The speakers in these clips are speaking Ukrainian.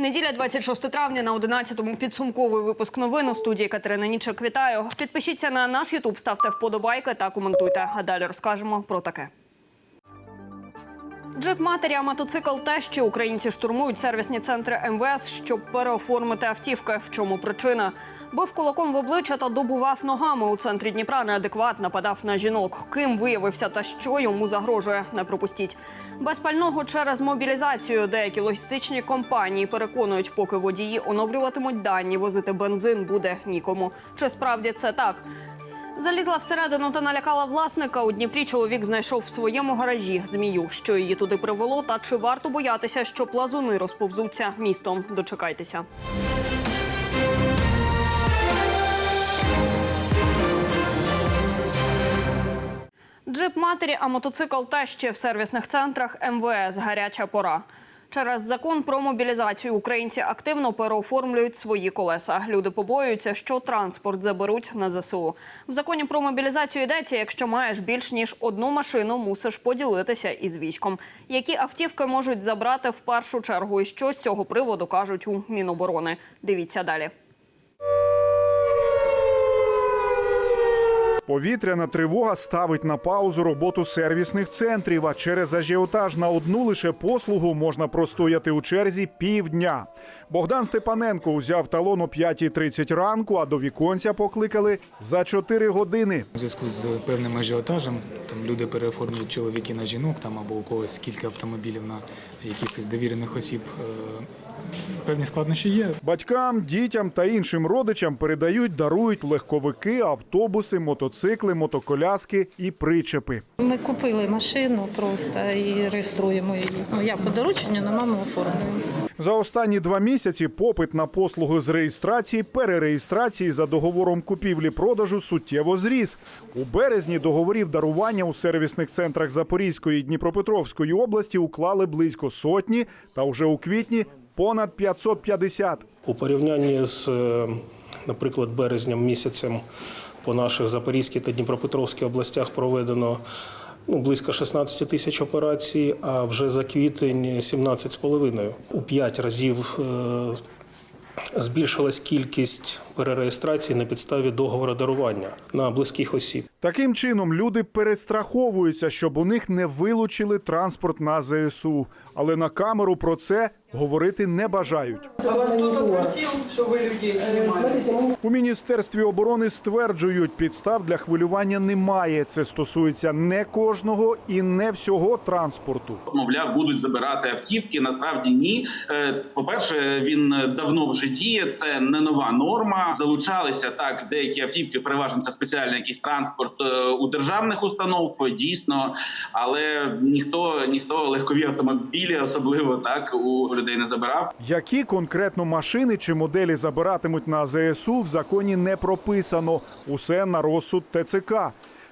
Неділя 26 травня на 11-му підсумковий випуск новин у студії Катерина Нічок. Вітаю. Підпишіться на наш Ютуб, ставте вподобайки та коментуйте. А далі розкажемо про таке. Джип матері, а мотоцикл те, що українці штурмують сервісні центри МВС, щоб переоформити автівки. В чому причина? Бив кулаком в обличчя та добував ногами у центрі Дніпра. Неадекват нападав на жінок. Ким виявився та що йому загрожує? Не пропустіть. Без пального через мобілізацію деякі логістичні компанії переконують, поки водії оновлюватимуть дані, возити бензин буде нікому. Чи справді це так? Залізла всередину та налякала власника. У Дніпрі чоловік знайшов в своєму гаражі змію. Що її туди привело, та чи варто боятися, що плазуни розповзуться містом? Дочекайтеся. Джип матері, а мотоцикл та ще в сервісних центрах МВС. Гаряча пора. Через закон про мобілізацію українці активно переоформлюють свої колеса. Люди побоюються, що транспорт заберуть на ЗСУ. В законі про мобілізацію йдеться, якщо маєш більш ніж одну машину, мусиш поділитися із військом. Які автівки можуть забрати в першу чергу, і що з цього приводу кажуть у Міноборони? Дивіться далі. Повітряна тривога ставить на паузу роботу сервісних центрів. А через ажіотаж на одну лише послугу можна простояти у черзі півдня. Богдан Степаненко узяв талон о 5.30 ранку, а до віконця покликали за 4 години. У зв'язку з певним ажіотажем там люди переоформлюють чоловіки на жінок, там або у когось кілька автомобілів на якихось довірених осіб. Певні складнощі є. Батькам, дітям та іншим родичам передають, дарують легковики, автобуси, мотоцикли, мотоколяски і причепи. Ми купили машину просто і реєструємо її. Ну, я по дорученню на маму оформлюю. За останні два місяці попит на послуги з реєстрації, перереєстрації за договором купівлі-продажу суттєво зріс. У березні договорів дарування у сервісних центрах Запорізької і Дніпропетровської області уклали близько сотні, та вже у квітні понад 550. У порівнянні з, е, наприклад, березням місяцем по наших Запорізькій та Дніпропетровській областях проведено ну, близько 16 тисяч операцій, а вже за квітень 17,5. У 5 разів е, збільшилась кількість перереєстрацій на підставі договору дарування на близьких осіб. Таким чином люди перестраховуються, щоб у них не вилучили транспорт на ЗСУ. Але на камеру про це говорити не бажають. У міністерстві оборони стверджують, підстав для хвилювання немає. Це стосується не кожного і не всього транспорту. мовляв, будуть забирати автівки. Насправді ні. Е, По-перше, він давно вже діє. Це не нова норма. Залучалися так деякі автівки. Переважно це спеціальний якийсь транспорт е, у державних установ. Дійсно, але ніхто ніхто легкові автомобілі, особливо так у людей не забирав. Які конкретно машини чи моделі забиратимуть на ЗСУ в законі не прописано. Усе на розсуд ТЦК.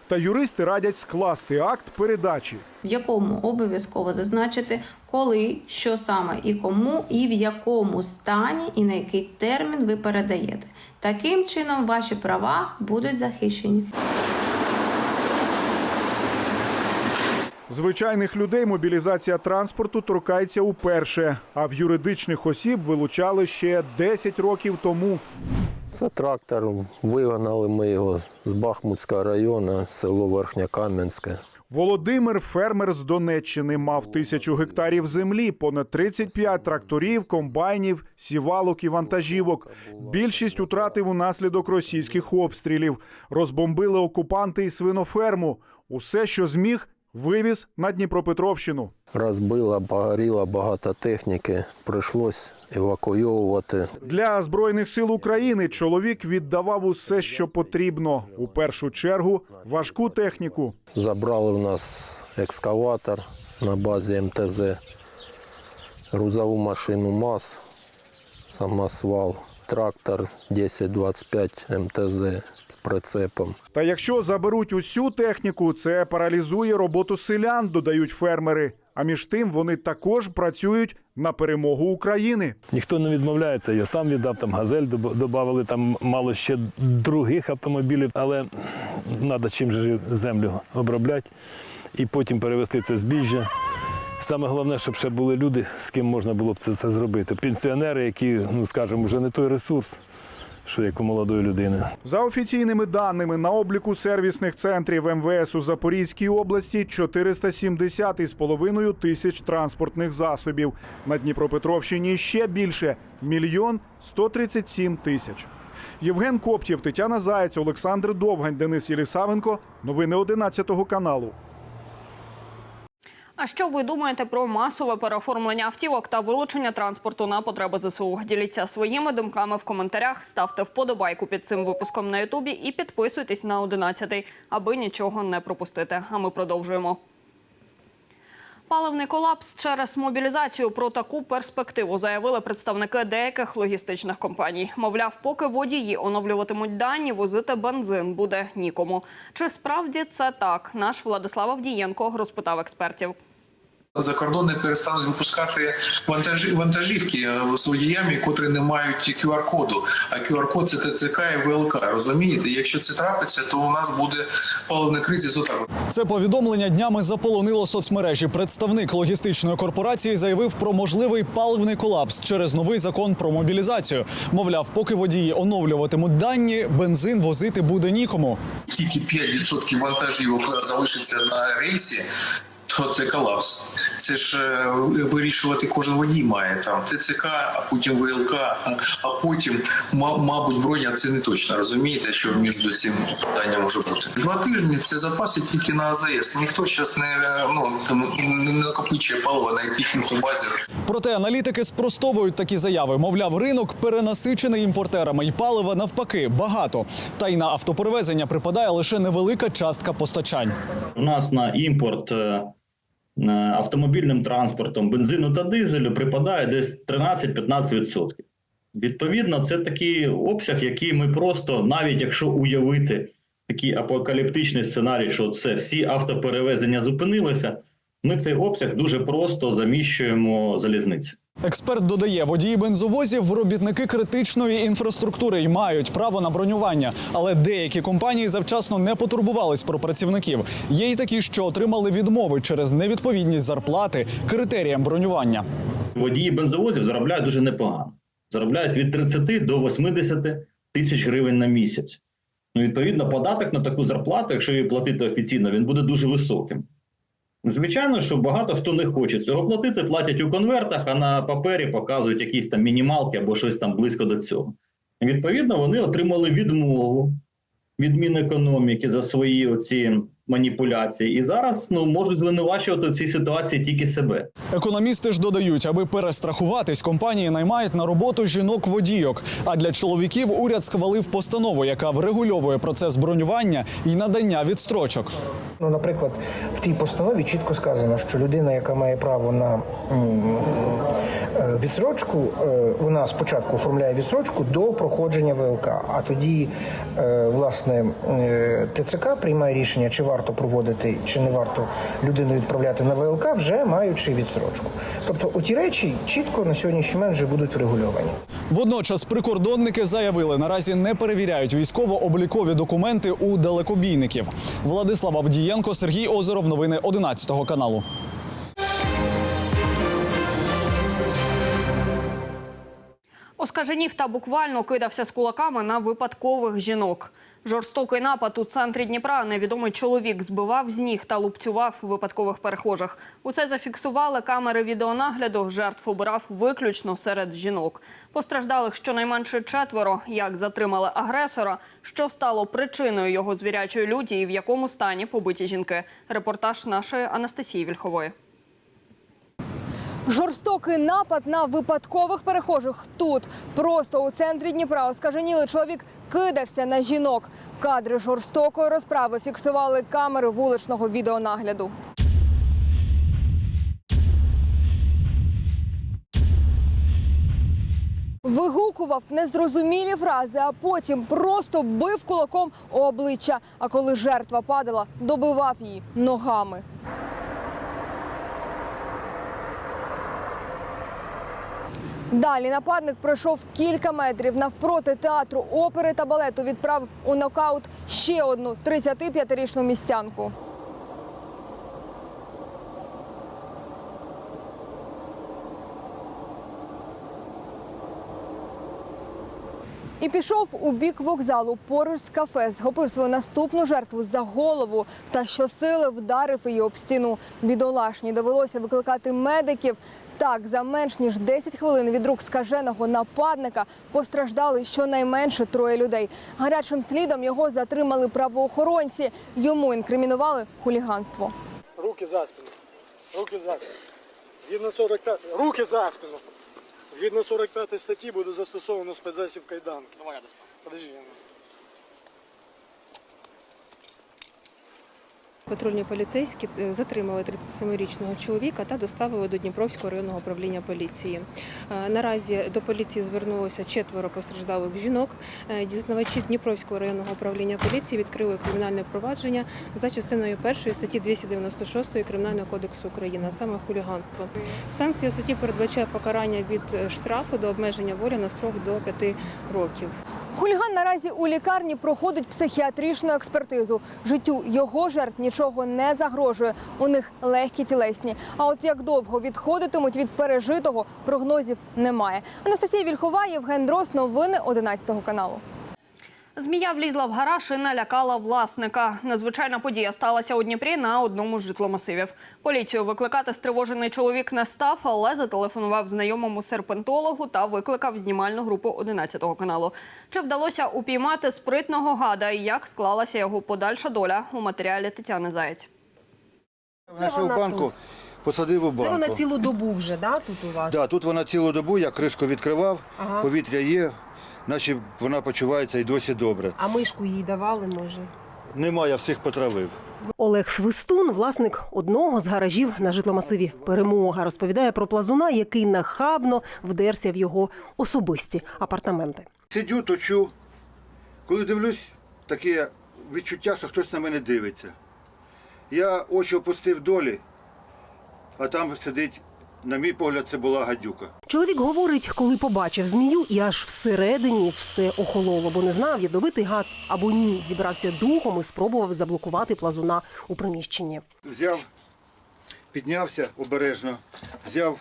Та юристи радять скласти акт передачі. в якому обов'язково зазначити, коли, що саме і кому, і в якому стані, і на який термін ви передаєте. Таким чином, ваші права будуть захищені. Звичайних людей мобілізація транспорту торкається уперше, а в юридичних осіб вилучали ще 10 років тому. Це трактор. Вигнали ми його з Бахмутського району, село Верхньокам'янське. Володимир фермер з Донеччини мав тисячу гектарів землі, понад 35 тракторів, комбайнів, сівалок і вантажівок. Більшість утратив унаслідок російських обстрілів. Розбомбили окупанти і свиноферму. Усе, що зміг, вивіз на Дніпропетровщину. Розбила, погоріло багато техніки. Прийшлось евакуйовувати. Для збройних сил України чоловік віддавав усе, що потрібно. У першу чергу важку техніку. Забрали в нас екскаватор на базі МТЗ, грузову машину МАЗ, самосвал, трактор 1025 МТЗ прицепом. Та якщо заберуть усю техніку, це паралізує роботу селян, додають фермери. А між тим вони також працюють на перемогу України. Ніхто не відмовляється. Я сам віддав там газель, додали там мало ще других автомобілів, але треба чим же землю обробляти і потім перевезти це збіжжя Саме головне, щоб ще були люди, з ким можна було б це, це зробити. Пенсіонери, які, ну скажімо, вже не той ресурс, що як у молодої людини. За офіційними даними на обліку сервісних центрів МВС у Запорізькій області 470 із половиною тисяч транспортних засобів. На Дніпропетровщині ще більше мільйон 137 тисяч. Євген Коптєв, Тетяна Заєць, Олександр Довгань, Денис Єлісавенко. Новини 11 каналу. А що ви думаєте про масове переоформлення автівок та вилучення транспорту на потреби ЗСУ? Діліться своїми думками в коментарях, ставте вподобайку під цим випуском на Ютубі і підписуйтесь на 11, аби нічого не пропустити. А ми продовжуємо. Паливний колапс через мобілізацію про таку перспективу заявили представники деяких логістичних компаній. Мовляв, поки водії оновлюватимуть дані, возити бензин буде нікому. Чи справді це так? Наш Владислав Авдієнко розпитав експертів. За кордон перестануть випускати вантажі, вантажівки е, з водіями, котрі не мають QR-коду. А QR-код це ТЦК і ВЛК. Розумієте? Якщо це трапиться, то у нас буде паливний кризис. Отак. Це повідомлення днями заполонило соцмережі. Представник логістичної корпорації заявив про можливий паливний колапс через новий закон про мобілізацію. Мовляв, поки водії оновлюватимуть дані, бензин возити буде нікому. Тільки 5% вантажівок залишиться на рейсі. То це колапс. Це ж е, вирішувати кожен водій має там ТЦК, а потім ВЛК, а, потім, ма- мабуть, броня. Це не точно розумієте, що між цим питанням може бути. Два тижні це запаси тільки на АЗС. Ніхто зараз не е, ну там не накопичує паливо на яких інфобазі. Проте аналітики спростовують такі заяви. Мовляв, ринок перенасичений імпортерами і палива навпаки багато. Та й на автоперевезення припадає лише невелика частка постачань. У нас на імпорт е, автомобільним транспортом бензину та дизелю припадає десь 13-15%. Відповідно, це такий обсяг, який ми просто, навіть якщо уявити такий апокаліптичний сценарій, що це всі автоперевезення зупинилися, ми цей обсяг дуже просто заміщуємо залізниці. Експерт додає, водії бензовозів робітники критичної інфраструктури і мають право на бронювання. Але деякі компанії завчасно не потурбувались про працівників. Є й такі, що отримали відмови через невідповідність зарплати критеріям бронювання. Водії бензовозів заробляють дуже непогано. Заробляють від 30 до 80 тисяч гривень на місяць. Ну, відповідно, податок на таку зарплату, якщо її платити офіційно, він буде дуже високим. Звичайно, що багато хто не хоче цього платити, платять у конвертах, а на папері показують якісь там мінімалки або щось там близько до цього. Відповідно, вони отримали відмову від Мінекономіки за свої оці маніпуляції. І зараз ну, можуть звинувачувати в цій ситуації тільки себе. Економісти ж додають, аби перестрахуватись, компанії наймають на роботу жінок-водійок. А для чоловіків уряд схвалив постанову, яка врегульовує процес бронювання і надання відстрочок. Ну, наприклад, в тій постанові чітко сказано, що людина, яка має право на е, відстрочку, е, вона спочатку оформляє відстрочку до проходження ВЛК, а тоді е, власне ТЦК приймає рішення, чи варто проводити, чи не варто людину відправляти на ВЛК, вже маючи відстрочку. Тобто, оті речі чітко на сьогоднішній момент вже будуть врегульовані. Водночас прикордонники заявили, наразі не перевіряють військово-облікові документи у далекобійників. Владислав Авдієнко, Сергій Озеров. Новини 11 каналу. Оскаженів та буквально кидався з кулаками на випадкових жінок. Жорстокий напад у центрі Дніпра. Невідомий чоловік збивав з ніг та лупцював випадкових перехожих. Усе зафіксували камери відеонагляду. Жертв обирав виключно серед жінок. Постраждалих щонайменше четверо. Як затримали агресора, що стало причиною його звірячої люті і в якому стані побиті жінки. Репортаж нашої Анастасії Вільхової. Жорстокий напад на випадкових перехожих тут, просто у центрі Дніпра, оскаженілий чоловік кидався на жінок. Кадри жорстокої розправи фіксували камери вуличного відеонагляду. Вигукував незрозумілі фрази, а потім просто бив кулаком у обличчя. А коли жертва падала, добивав її ногами. Далі нападник пройшов кілька метрів навпроти театру опери та балету. Відправив у нокаут ще одну 35-річну містянку. І пішов у бік вокзалу поруч з кафе, схопив свою наступну жертву за голову та щосили вдарив її об стіну. Бідолашні довелося викликати медиків. Так, за менш ніж 10 хвилин від рук скаженого нападника постраждали щонайменше троє людей. Гарячим слідом його затримали правоохоронці. Йому інкримінували хуліганство. Руки за спину. Руки за спину. Згідно 45. Руки за спину. Згідно 45 статті буде застосовано спецзасіб кайданки. Давай я достану. Подожди. Патрульні поліцейські е, затримали 37-річного чоловіка та доставили до Дніпровського районного управління поліції. Е, Наразі до поліції звернулося четверо постраждалих жінок. Е, Дізнавачі Дніпровського районного управління поліції відкрили кримінальне провадження за частиною першої статті 296 Кримінального кодексу України, а саме хуліганство. Санкція статті передбачає покарання від штрафу до обмеження волі на строк до 5 років. Хуліган наразі у лікарні проходить психіатричну експертизу. Життю його жертв нічого не загрожує. У них легкі тілесні. А от як довго відходитимуть від пережитого, прогнозів немає. Анастасія Вільхова, Євген Дрос, новини 11 каналу. Змія влізла в гараж і налякала власника. Незвичайна подія сталася у Дніпрі на одному з житломасивів. Поліцію викликати стривожений чоловік не став, але зателефонував знайомому серпентологу та викликав знімальну групу 11 каналу. Чи вдалося упіймати спритного гада і як склалася його подальша доля у матеріалі Тетяни Заєць? Знайшов банку, посадив у банку. Це вона цілу добу вже, да, тут у вас? Да, тут вона цілу добу, я кришку відкривав, Ага. повітря є, наче вона почувається і досі добре. А мишку їй давали, може? Нема, я всіх потравив. Олег Свистун, власник одного з гаражів на житломасиві Перемога, розповідає про плазуна, який нахабно вдерся в його особисті апартаменти. Сидю, точу. Коли дивлюсь, таке відчуття, що хтось на мене дивиться. Я очі опустив долі, а там сидить, на мій погляд, це була гадюка. Чоловік говорить, коли побачив змію, і аж всередині все охололо, бо не знав, ядовитий гад або ні. Зібрався духом і спробував заблокувати плазуна у приміщенні. Взяв, піднявся обережно, взяв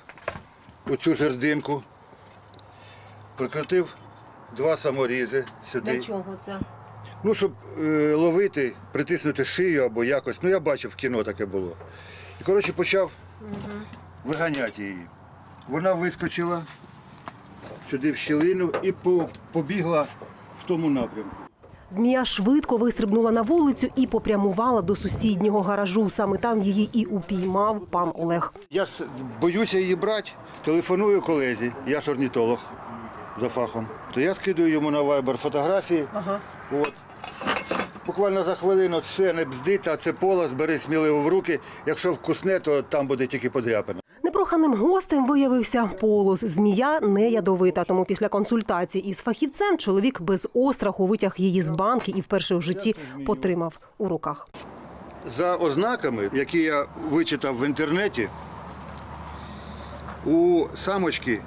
оцю жердинку, прикрутив два саморізи сюди. Для чого це? Ну, щоб е, ловити, притиснути шию або якось. Ну, я бачив, в кіно таке було. І, коротше, почав виганяти її. Вона вискочила сюди в щілину і побігла в тому напрямку. Змія швидко вистрибнула на вулицю і попрямувала до сусіднього гаражу. Саме там її і упіймав пан Олег. Я ж боюся її брати, телефоную колезі, я ж орнітолог за фахом. То я скидую йому на вайбер фотографії. Ага. От. Буквально за хвилину все не бздить, а це полос, бери сміливо в руки. Якщо вкусне, то там буде тільки подряпина. Непроханим гостем виявився полос. Змія не ядовита. Тому після консультації із фахівцем чоловік без остраху витяг її з банки і вперше в житті потримав у руках. За ознаками, які я вичитав в інтернеті, у самочки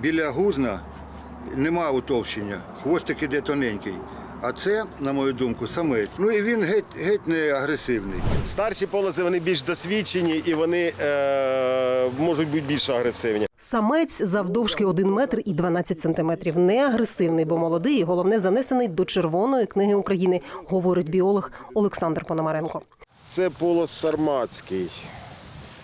біля гузна нема утовщення, хвостик іде тоненький. А це, на мою думку, самець. Ну і він геть, геть не агресивний. Старші полози вони більш досвідчені і вони е, можуть бути більш агресивні. Самець завдовжки 1 метр і 12 сантиметрів. Не агресивний, бо молодий і головне занесений до Червоної книги України, говорить біолог Олександр Пономаренко. Це полос сарматський.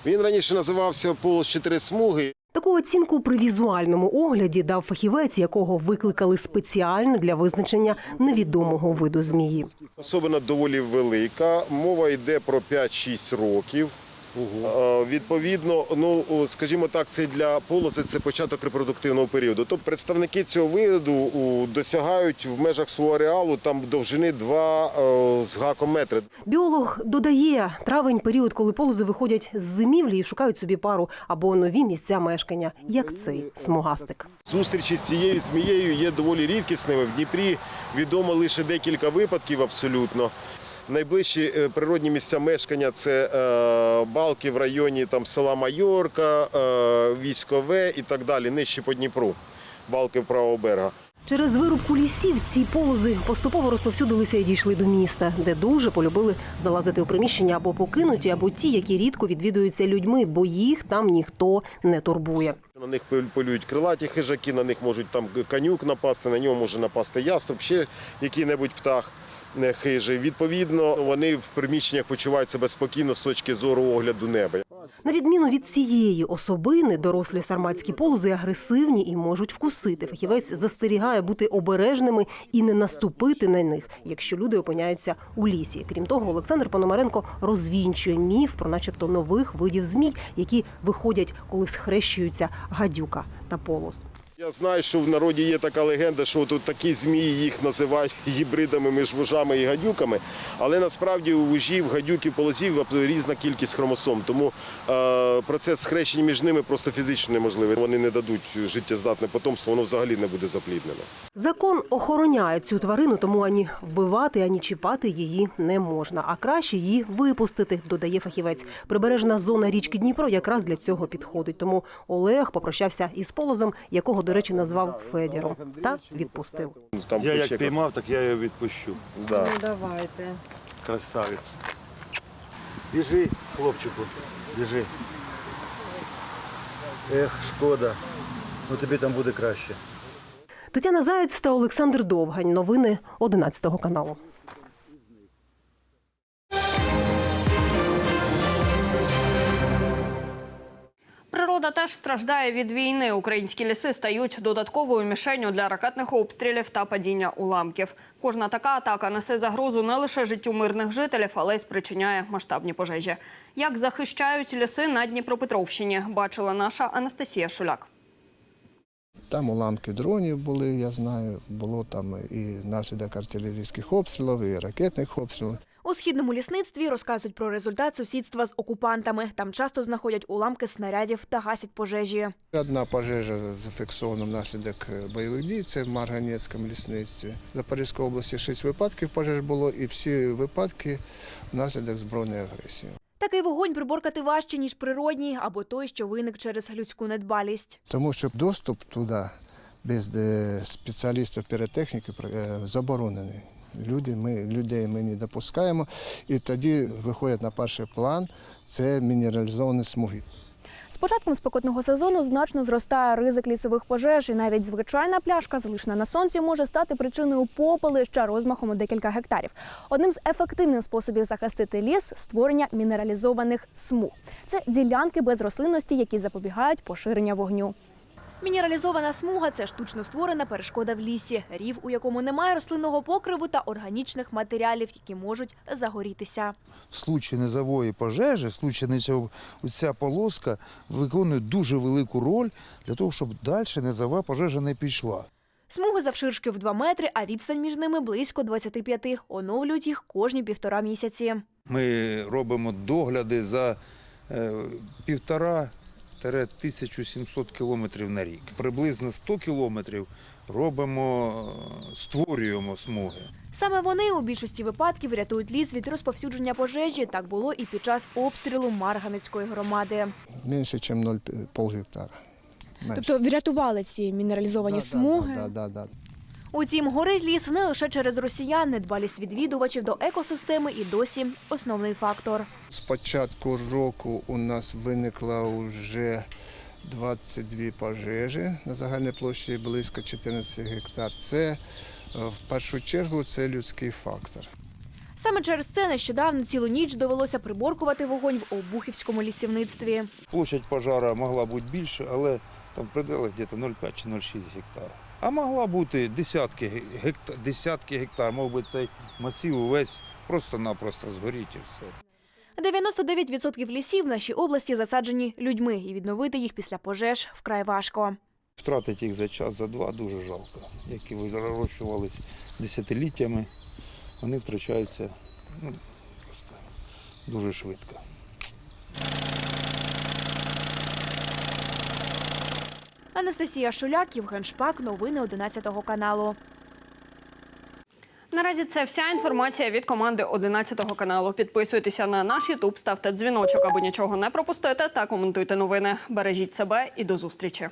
Він раніше називався полос чотири смуги. Таку оцінку при візуальному огляді дав фахівець, якого викликали спеціально для визначення невідомого виду змії. Особина доволі велика. Мова йде про 5-6 років. Е, Відповідно, ну скажімо так, це для полоси це початок репродуктивного періоду. Тобто представники цього виду досягають в межах свого ареалу там довжини 2 е, з гаком метри. Біолог додає, травень період, коли полози виходять з зимівлі і шукають собі пару або нові місця мешкання, як цей смугастик. Зустрічі з цією змією є доволі рідкісними. В Дніпрі відомо лише декілька випадків абсолютно. Найближчі е, природні місця мешкання це е, балки в районі там, села Майорка, е, Військове і так далі, нижче по Дніпру, балки правого берега. Через вирубку лісів ці полози поступово розповсюдилися і дійшли до міста, де дуже полюбили залазити у приміщення або покинуті, або ті, які рідко відвідуються людьми, бо їх там ніхто не турбує. На них полюють крилаті хижаки, на них можуть там канюк напасти, на нього може напасти яструб, ще який-небудь птах хижий. Відповідно, вони в приміщеннях почувають себе спокійно з точки зору огляду неба. На відміну від цієї особини, дорослі сарматські полози агресивні і можуть вкусити. Фахівець застерігає бути обережними і не наступити на них, якщо люди опиняються у лісі. Крім того, Олександр Пономаренко розвінчує міф про, начебто, нових видів змій, які виходять, коли схрещуються гадюка та полос. Я знаю, що в народі є така легенда, що тут такі змії їх називають гібридами між вужами і гадюками. Але насправді у вужів, гадюків, полозів різна кількість хромосом. Тому е, процес схрещення між ними просто фізично неможливий. Вони не дадуть життєздатне потомство, воно взагалі не буде запліднене. Закон охороняє цю тварину, тому ані вбивати, ані чіпати її не можна. А краще її випустити, додає фахівець. Прибережна зона річки Дніпро якраз для цього підходить. Тому Олег попрощався із полозом, якого, до речі, назвав Федіром, та відпустив. Там Я як піймав, так я його відпущу. Да. давайте. Красавець. Біжи, хлопчику, біжи. Ех, шкода. Ну тобі там буде краще. Тетяна Заєць та Олександр Довгань. Новини 11 каналу. Теж страждає від війни. Українські ліси стають додатковою мішенню для ракетних обстрілів та падіння уламків. Кожна така атака несе загрозу не лише життю мирних жителів, але й спричиняє масштабні пожежі. Як захищають ліси на Дніпропетровщині, бачила наша Анастасія Шуляк. Там уламки дронів були, я знаю. Було там і наслідок артилерійських обстрілів, і ракетних обстрілів. У східному лісництві розказують про результат сусідства з окупантами. Там часто знаходять уламки снарядів та гасять пожежі. Одна пожежа зафіксована внаслідок бойових дій. Це в Марганецькому лісництві. В Запорізькій області шість випадків пожеж було, і всі випадки внаслідок збройної агресії. Такий вогонь приборкати важче, ніж природній або той, що виник через людську недбалість. Тому що доступ туди без е, спеціалістів піротехніки е, заборонений. Люди, ми, людей ми не допускаємо, і тоді виходять на перший план це мінералізовані смуги. З початком спекотного сезону значно зростає ризик лісових пожеж, і навіть звичайна пляшка, залишена на сонці, може стати причиною попелища розмахом у декілька гектарів. Одним з ефективних способів захистити ліс створення мінералізованих смуг. Це ділянки без рослинності, які запобігають поширення вогню. Мінералізована смуга це штучно створена перешкода в лісі, рів, у якому немає рослинного покриву та органічних матеріалів, які можуть загорітися. в случаї низової пожежі, в случаї ця полоска виконує дуже велику роль для того, щоб далі низова пожежа не пішла. Смуги завширшки в 2 метри, а відстань між ними близько 25. Оновлюють їх кожні півтора місяці. Ми робимо догляди за е, півтора 1700 кілометрів на рік. Приблизно 100 кілометрів робимо, е, створюємо смуги. Саме вони у більшості випадків рятують ліс від розповсюдження пожежі. Так було і під час обстрілу Марганецької громади. Менше, ніж 0,5 гектара. Менше. Тобто врятували ці мінералізовані Да, да, смуги. Да, да, да. Утім, горить ліс не лише через росіян, недбалість відвідувачів до екосистеми і досі основний фактор. З початку року у нас виникло вже 22 пожежі на загальній площі близько 14 гектар. Це е, в першу чергу це людський фактор. Саме через це нещодавно цілу ніч довелося приборкувати вогонь в Обухівському лісівництві. Площадь пожара могла бути більше, але там в пределах десь 0,5 чи 0,6 гектар. А могла бути десятки гектар, десятки гектар, мов би цей масив увесь просто-напросто згоріть і все. 99% лісів в нашій області засаджені людьми, і відновити їх після пожеж вкрай важко. Втратити їх за час, за два дуже жалко. Які вирощувалися десятиліттями, вони втрачаються ну, просто дуже швидко. Анастасія Шуляк, Євген Шпак. Новини 11 каналу. Наразі це вся інформація від команди 11 каналу. Підписуйтеся на наш Ютуб, ставте дзвіночок, аби нічого не пропустити, та коментуйте новини. Бережіть себе і до зустрічі.